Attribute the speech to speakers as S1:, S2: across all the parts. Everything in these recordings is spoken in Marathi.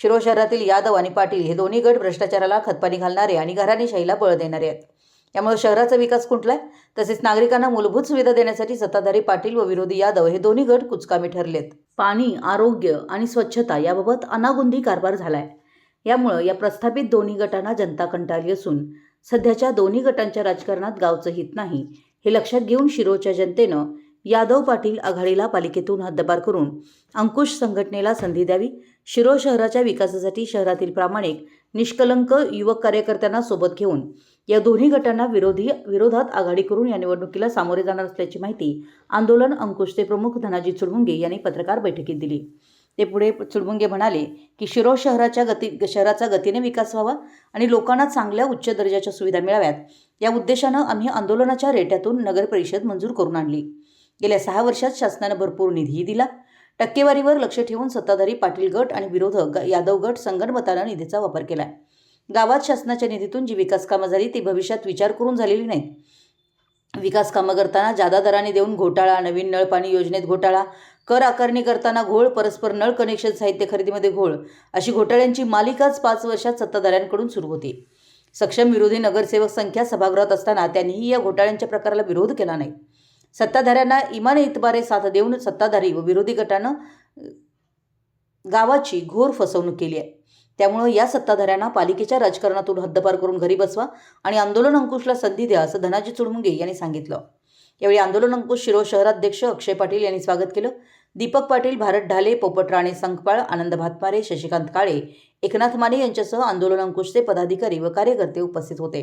S1: शिरो शहरातील यादव आणि पाटील हे दोन्ही गट भ्रष्टाचाराला खतपाणी घालणारे आणि घराणेशाहीला बळ देणारे आहेत. यामुळे शहराचा विकास खुंटलाय. तसेच नागरिकांना मूलभूत सुविधा देण्यासाठी सत्ताधारी पाटील व विरोधी यादव हे दोन्ही गट कुचकामी ठरलेत. पाणी आरोग्य आणि स्वच्छता याबाबत अनागुंदी कारभार झालाय. यामुळं या प्रस्थापित दोन्ही गटांना जनता कंटाळली असून सध्याच्या दोन्ही गटांच्या राजकारणात गावचं हित नाही हे लक्षात घेऊन शिरोच्या जनतेनं यादव पाटील आघाडीला पालिकेतून हद्दपार करून अंकुश संघटनेला संधी द्यावी. शिरोळ शहराच्या विकासासाठी शहरातील प्रामाणिक निष्कलंक युवक कार्यकर्त्यांना सोबत घेऊन या दोन्ही गटांना विरोधी विरोधात आघाडी करून या निवडणुकीला सामोरे जाणार असल्याची माहिती आंदोलन अंकुशचे प्रमुख धनाजी चुडमुंगे यांनी पत्रकार बैठकीत दिली. ते पुढे चुडमुंगे म्हणाले की शिरोळ शहराच्या गती शहराचा गतीने विकास व्हावा आणि लोकांना चांगल्या उच्च दर्जाच्या सुविधा मिळाव्यात. या उद्देशानं आम्ही आंदोलनाच्या रेट्यातून नगर परिषद मंजूर करून आणली. गेल्या सहा वर्षात शासनानं भरपूर निधीही दिला. टक्केवारीवर लक्ष ठेवून सत्ताधारी पाटील गट आणि विरोधक यादव गट संगणमतानं निधीचा वापर केला गावात शासनाच्या निधीतून जी विकास कामं झाली ती भविष्यात विचार करून झालेली नाहीत. विकास कामं करताना जादा दराने देऊन घोटाळा नवीन नळपाणी योजनेत घोटाळा कर आकारणी करताना घोळ परस्पर नळ कनेक्शन साहित्य खरेदीमध्ये घोळ अशी घोटाळ्यांची मालिकाच पाच वर्षात सत्ताधाऱ्यांकडून सुरू होती. सक्षम विरोधी नगरसेवक संख्या सभागृहात असताना त्यांनीही या घोटाळ्यांच्या प्रकाराला विरोध केला नाही. सत्ताधाऱ्यांना इमान इतबारे साथ देऊन सत्ताधारी व विरोधी गटानं गावाची घोर फसवणूक केली आहे. त्यामुळं या सत्ताधाऱ्यांना पालिकेच्या राजकारणातून हद्दपार करून घरी बसवा आणि आंदोलन अंकुशला संधी द्या असं धनाजी चुडमुंगे यांनी सांगितलं. यावेळी आंदोलन अंकुश शिरो शहराध्यक्ष अक्षय पाटील यांनी स्वागत केलं. दीपक पाटील भारत ढाले पोपट राणे संकपाळ आनंद भातमारे शशिकांत काळे एकनाथ माने यांच्यासह आंदोलन अंकुशचे पदाधिकारी व कार्यकर्ते उपस्थित होते.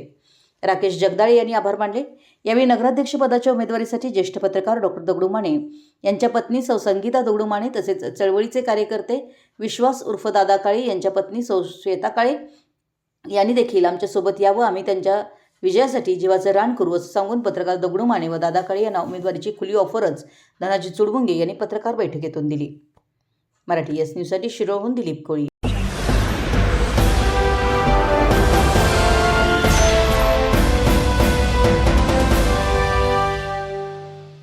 S1: राकेश जगदाळे यांनी आभार मानले. यावेळी नगराध्यक्षपदाच्या उमेदवारीसाठी ज्येष्ठ पत्रकार डॉक्टर दगडू माने यांच्या पत्नी सौ संगीता दगडू माने तसेच चळवळीचे कार्यकर्ते विश्वास उर्फ दादा काळे यांच्या पत्नी सौ श्वेता काळे यांनी देखील आमच्यासोबत यावं. आम्ही त्यांच्या विजयासाठी जीवाचं रान करू असं सांगून पत्रकार दगडू माने व दादा काळे यांना उमेदवारीची खुली ऑफरच धनाजी चुडबुंगे यांनी पत्रकार बैठकीतून दिली. मराठी एस न्यूजसाठी शिरोहून दिलीप कोळी.